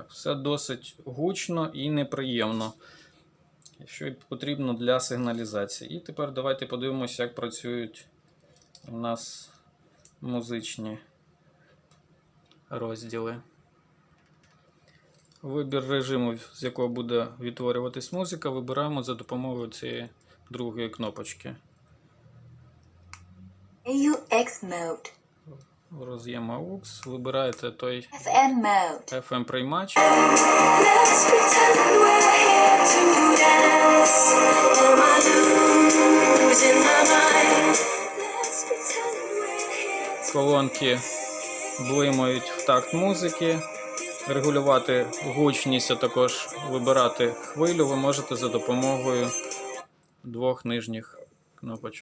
Все досить гучно і неприємно, що потрібно для сигналізації. І тепер давайте подивимося, як працюють у нас музичні розділи. Вибір режиму, з якого буде відтворюватись музика, вибираємо за допомогою цієї другої кнопочки. AUX mode, Роз'єм AUX, вибираєте той FM приймач. Колонки блимають в такт музики. Регулювати гучність, а також вибирати хвилю ви можете за допомогою двох нижніх кнопочок.